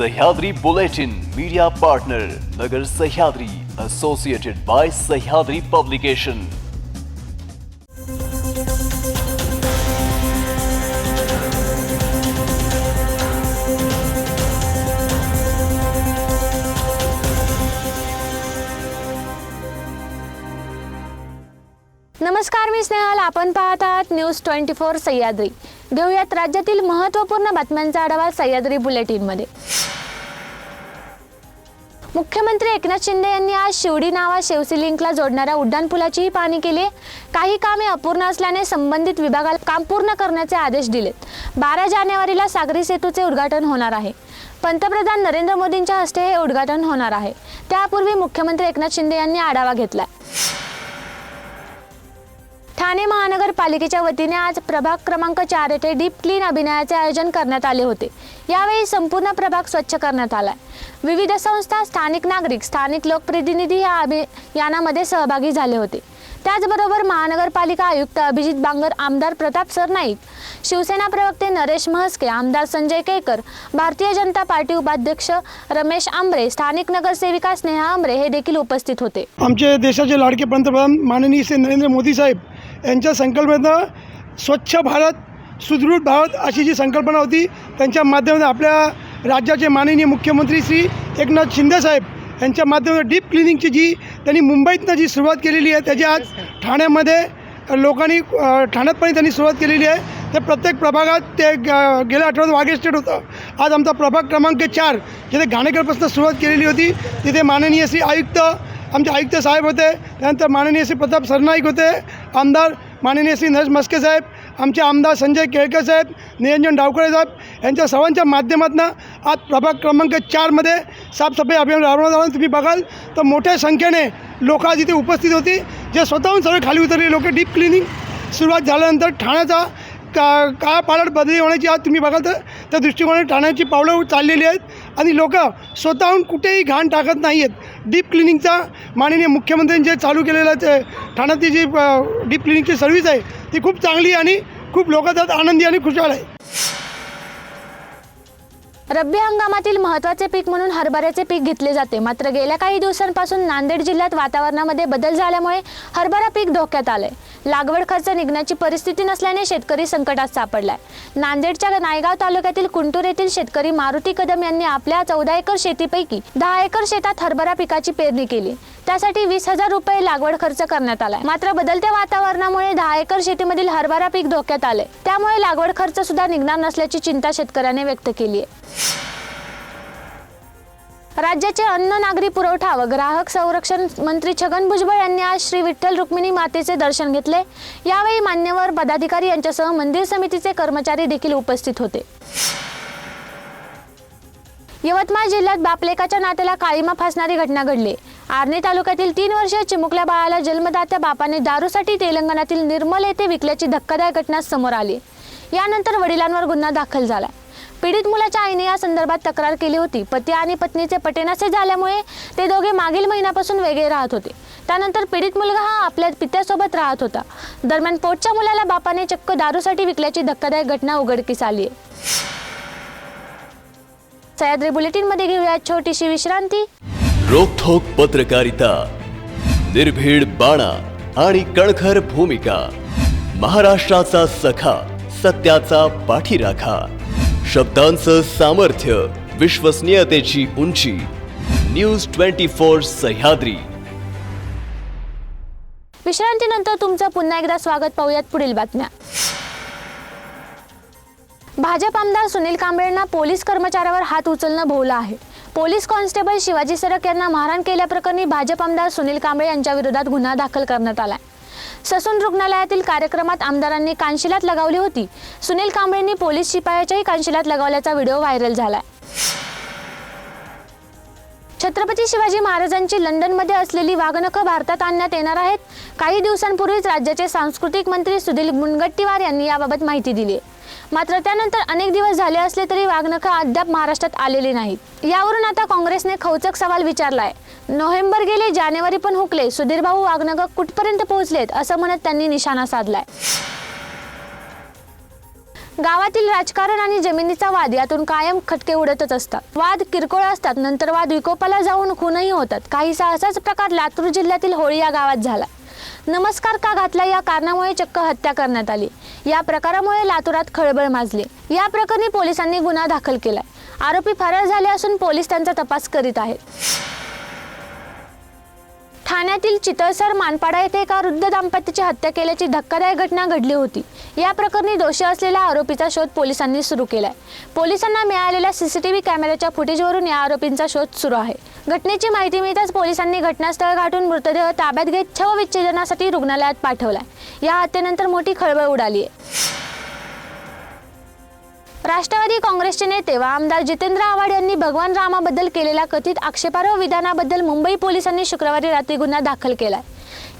Sahyadri Bulletin Media Partner Nagar Sahyadri Associated by Sahyadri Publication. नमस्कार मी स्नेहल. आपण पाहत आहात न्यूज ट्वेंटी फोर सह्याद्री. घेऊयात राज्यातील महत्त्वपूर्ण बातम्यांचा आढावा सह्याद्री बुलेटिनमध्ये. मुख्यमंत्री एकनाथ शिंदे यांनी आज शिवडी नावा शेवसी लिंकला जोडणाऱ्या उड्डाणपुलाचीही पाहणी केली. काही कामे अपूर्ण असल्याने संबंधित विभागाला काम पूर्ण करण्याचे आदेश दिलेत बारा जानेवारीला सागरी सेतूचे उद्घाटन होणार आहे. पंतप्रधान नरेंद्र मोदींच्या हस्ते हे उद्घाटन होणार आहे. त्यापूर्वी मुख्यमंत्री एकनाथ शिंदे यांनी आढावा घेतला ठाणे महानगरपालिकेच्या वतीने आज प्रभाग क्रमांक चार येथे डीप क्लीन अभियानाचे आयोजन करण्यात आले होते. यावेळी संपूर्ण प्रभाग स्वच्छ करण्यात आलाय. विविध संस्था स्थानिक नागरिक स्थानिक लोकप्रतिनिधी या अभियानामध्ये सहभागी झाले होते. त्याचबरोबर महानगरपालिका आयुक्त अभिजित बांगर आमदार प्रताप सरनाईक शिवसेना प्रवक्ते नरेश म्हस्के आमदार संजय केकर भारतीय जनता पार्टी उपाध्यक्ष रमेश आंबरे स्थानिक नगरसेविका स्नेहा आंबरे हे देखील उपस्थित होते. आमचे देशाचे लाडके पंतप्रधान माननीय श्री नरेंद्र मोदी साहेब यांच्या संकल्पनेनं स्वच्छ भारत सुदृढ भारत अशी जी संकल्पना होती त्यांच्या माध्यमातून आपल्या राज्याचे माननीय मुख्यमंत्री श्री एकनाथ शिंदे साहेब यांच्या माध्यमातून डीप क्लिनिंगची जी त्यांनी मुंबईतनं जी सुरुवात केलेली आहे त्याची आज ठाण्यामध्ये लोकांनी ठाण्यात ठाण्यातपणे त्यांनी सुरुवात केलेली आहे. ते प्रत्येक प्रभागात ते ग- गेल्या आठवड्यात वाघ एस्टेट होतं. आज आमचा प्रभाग क्रमांक चार जिथे घाणेकरपासून सुरुवात केलेली होती तिथे माननीय श्री आयुक्त आमचे आयुक्त साहेब होते. त्यानंतर माननीय श्री प्रताप सरनाईक होते. आमदार माननीय श्री नरेश मस्के साहेब आमचे आमदार संजय केळकर साहेब निरंजन डावकरे साहेब यांच्या सर्वांच्या माध्यमातून आज प्रभाग क्रमांक चारमध्ये साफसफाई अभियान राबवण्यात आलं. तुम्ही बघाल तर मोठ्या संख्येने लोक आज इथे उपस्थित होती. जे स्वतःहून सर्व खाली उतरले लोक डीप क्लिनिंग सुरुवात झाल्यानंतर ठाण्याचा का का पालट बदली होण्याची आज तुम्ही बघाल तर त्या दृष्टिकोनाने ठाण्याची पावलं चाललेली आहेत आणि लोक स्वतःहून कुठेही घाण टाकत नाही आहेत डीप क्लिनिंगचा माननीय मुख्यमंत्र्यांनी जे चालू केलेलं ते ठाण्यातली जी डीप क्लिनिंगची सर्व्हिस आहे ती खूप चांगली आणि खूप लोक त्यात आनंदी आणि खुशाल आहे रब्बी हंगामातील महत्त्वाचे पीक म्हणून हरभऱ्याचे पीक घेतले जाते. मात्र गेल्या काही दिवसांपासून नांदेड जिल्ह्यात वातावरणामध्ये बदल झाल्यामुळे हरभरा पीक धोक्यात आलं आहे लागवड खर्च निघण्याची परिस्थिती नसल्याने शेतकरी संकटात सापडलाय. नांदेडच्या नायगाव तालुक्यातील कुंटूर येथील शेतकरी मारुती कदम यांनी आपल्या चौदा एकर शेतीपैकी दहा एकर शेतात हरभरा पिकाची पेरणी केली. त्यासाठी वीस हजार रुपये लागवड खर्च करण्यात आलाय. मात्र बदलत्या वातावरणामुळे दहा एकर शेतीमधील हरभरा पीक धोक्यात आले त्यामुळे लागवड खर्च सुद्धा निघणार नसल्याची चिंता शेतकऱ्याने व्यक्त केली आहे राज्याचे अन्न नागरी पुरवठा व ग्राहक संरक्षण मंत्री छगन भुजबळ यांनी आज श्री विठ्ठल रुक्मिणी मातेचे दर्शन घेतले. यावेळी मान्यवर पदाधिकारी यांच्यासह मंदिर समितीचे कर्मचारी देखील उपस्थित होते. यवतमाळ जिल्ह्यात बापलेकाच्या नात्याला काळीमा फासणारी घटना घडली. आर्णी तालुक्यातील तीन वर्षीय चिमुकल्या बाळाला जन्मदात्या बापाने दारूसाठी तेलंगणातील निर्मल येथे विकल्याची धक्कादायक घटना समोर आली. यानंतर वडिलांवर गुन्हा दाखल झाला. पीडित मुलाच्या आईने या संदर्भात तक्रार केली होती. पती आणि पत्नीचे पटेनासे झाल्यामुळे ते दोघे मागील महिन्यापासून वेगळे राहत होते. त्यानंतर पीडित मुलगा हा आपल्या पित्यासोबत राहत होता. दरम्यान पोटच्या मुलाला बापाने चक्क दारूसाठी विकल्याची धक्कादायक घटना उघडकीस आली आहे. सह्याद्री बुलेटिनमध्ये घेऊया छोटीशी विश्रांती. रोखोक पत्रकारिता निर्भीड बाणा आणि कणखर भूमिका महाराष्ट्राचा सखा सत्याचा पाठीराखा. शब्दांचं सामर्थ्य विश्वसनीयतेची उंची. News twenty four Sahyadri. विश्रांतीनंतर तुमचं पुन्हा एकदा स्वागत पाहूयात पुढील बातम्या. भाजप आमदार सुनील कांबळेंना पोलीस कर्मचाऱ्यावर हात उचलणं भोवलं आहे. पोलीस कॉन्स्टेबल शिवाजी सरक यांना मारहाण केल्याप्रकरणी भाजप आमदार सुनील कांबळे यांच्या विरोधात गुन्हा दाखल करण्यात आलाय. ससून रुग्णालयातील कार्यक्रमात आमदारांनी कानशिलात लगावली होती. सुनील कांबळेंनी पोलीस शिपायाच्याही कानशिलात लगावल्याचा व्हिडिओ व्हायरल झाला छत्रपती शिवाजी महाराजांची लंडनमध्ये असलेली वाघनखं भारतात आणण्यात येणार आहेत. काही दिवसांपूर्वीच राज्याचे सांस्कृतिक मंत्री सुधीर मुनगट्टीवार यांनी याबाबत माहिती दिली आहे. मात्र त्यानंतर अनेक दिवस झाले असले तरी वाघनखं अद्याप महाराष्ट्रात आलेली नाहीत. यावरून आता काँग्रेसने खवचक सवाल विचारलाय. नोव्हेंबर गेले जानेवारी पण हुकले. सुधीरभाऊ वाघनखं कुठपर्यंत पोहोचलेत असं म्हणत त्यांनी निशाणा साधलाय. गावातील राजकारण आणि जमिनीचा वाद यातून कायम खटके उडतच असतात. वाद किरकोळ असतात नंतर वाद विकोपाला जाऊन खूनही होतात. काहीसा असाच प्रकार लातूर जिल्ह्यातील होळी या गावात झाला. नमस्कार का घातला या कारणामुळे चक्क हत्या करण्यात आली? या प्रकारामुळे लातूरात खळबळ माजली. या प्रकरणी पोलिसांनी गुन्हा दाखल केलाय. आरोपी फरार झाले असून पोलीस त्यांचा तपास करीत आहेत. ठाण्यातील चितळसर मानपाडा येथे एका वृद्ध दाम्पत्याची हत्या केल्याची धक्कादायक घटना घडली होती. या प्रकरणी दोषी असलेल्या आरोपीचा शोध पोलिसांनी सुरू केलाय. पोलिसांना मिळालेल्या सीसीटीव्ही कॅमेऱ्याच्या फुटेजवरून या आरोपींचा शोध सुरू आहे. घटनेची माहिती मिळताच पोलिसांनी घटनास्थळ गाठून मृतदेह ताब्यात घेत शवविच्छेदनासाठी रुग्णालयात पाठवलाय. या हत्येनंतर मोठी खळबळ उडाली आहे राष्ट्रवादी काँग्रेसचे नेते व आमदार जितेंद्र आव्हाड यांनी भगवान रामाबद्दल केलेल्या कथित आक्षेपार्ह विधानाबद्दल मुंबई पोलिसांनी शुक्रवारी रात्री गुन्हा दाखल केलाय.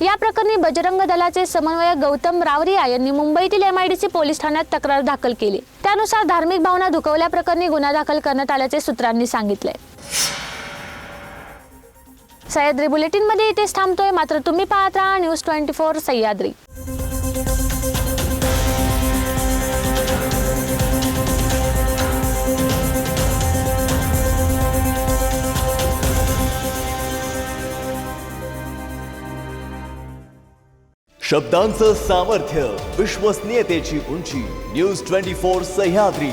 या प्रकरणी बजरंग दलाचे समन्वयक गौतम रावरिया यांनी मुंबईतील एम आय डीचे पोलीस ठाण्यात तक्रार दाखल केली. त्यानुसार धार्मिक भावना दुखवल्याप्रकरणी गुन्हा दाखल करण्यात आल्याचे सूत्रांनी सांगितले सह्याद्री बुलेटिनमध्ये इथेच थांबतोय. मात्र तुम्ही पाहत राहा न्यूज ट्वेंटी फोर सह्याद्री. शब्दांचं सामर्थ्य विश्वसनीयतेची उंची न्यूज ट्वेंटी फोर सह्याद्री.